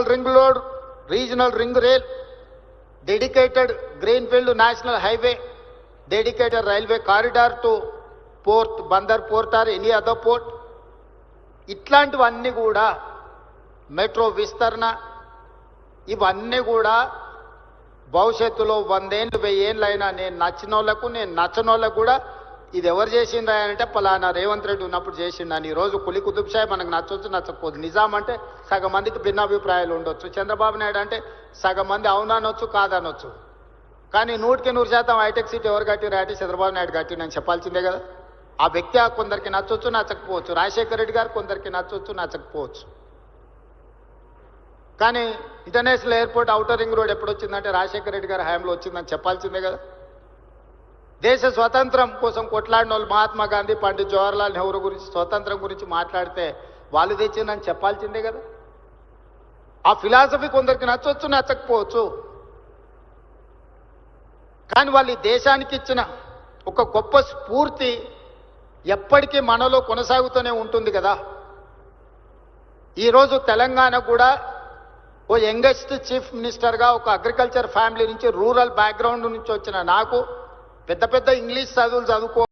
Regional ring road regional ring rail dedicated greenfield national highway dedicated railway corridor to port Bandar port or any other port ఇట్లాంటివన్నీ కూడా metro విస్తరణ ఇవన్నీ కూడా భవిష్యత్తులో వందేళ్ళు వెయ్యేళ్ళు అయినా నేను నచ్చిన వాళ్ళకు నేను నచ్చని వాళ్ళకు కూడా ఇది ఎవరు చేసిండ్రా అంటే పలానా రేవంత్ రెడ్డి ఉన్నప్పుడు చేసిండని ఈ రోజు కులి కుతుబ్ షాయి మనకు నచ్చొచ్చు నచ్చకపోదు. నిజాం అంటే సగం మందికి భిన్నాభిప్రాయాలు ఉండొచ్చు. చంద్రబాబు నాయుడు అంటే సగం మంది అవుననొచ్చు కాదనొచ్చు కానీ నూటికి నూరు శాతం హైటెక్ సిటీ ఎవరు కట్టిరు అంటే చంద్రబాబు నాయుడు కట్టిండని చెప్పాల్సిందే కదా. ఆ వ్యక్తి కొందరికి నచ్చొచ్చు నచ్చకపోవచ్చు. రాజశేఖర రెడ్డి గారు కొందరికి నచ్చొచ్చు నచ్చకపోవచ్చు. కానీ international airport outer ring road ఎప్పుడు వచ్చిందంటే రాజశేఖర రెడ్డి గారి హయాంలో వచ్చిందని చెప్పాల్సిందే కదా. దేశ స్వతంత్రం కోసం కొట్లాడిన వాళ్ళు మహాత్మా గాంధీ పండిత్ జవహర్లాల్ నెహ్రూ గురించి స్వతంత్రం గురించి మాట్లాడితే వాళ్ళు తెచ్చిందని చెప్పాల్సిందే కదా. ఆ ఫిలాసఫీ కొందరికి నచ్చవచ్చు నచ్చకపోవచ్చు. కానీ వాళ్ళు ఈ దేశానికి ఇచ్చిన ఒక గొప్ప స్ఫూర్తి ఎప్పటికీ మనలో కొనసాగుతూనే ఉంటుంది కదా. ఈరోజు తెలంగాణ కూడా ఓ యంగెస్ట్ చీఫ్ మినిస్టర్గా ఒక అగ్రికల్చర్ ఫ్యామిలీ నుంచి రూరల్ బ్యాక్గ్రౌండ్ నుంచి వచ్చిన నాకు పెద్ద పెద్ద ఇంగ్లీష్ చదువులు చదువుకో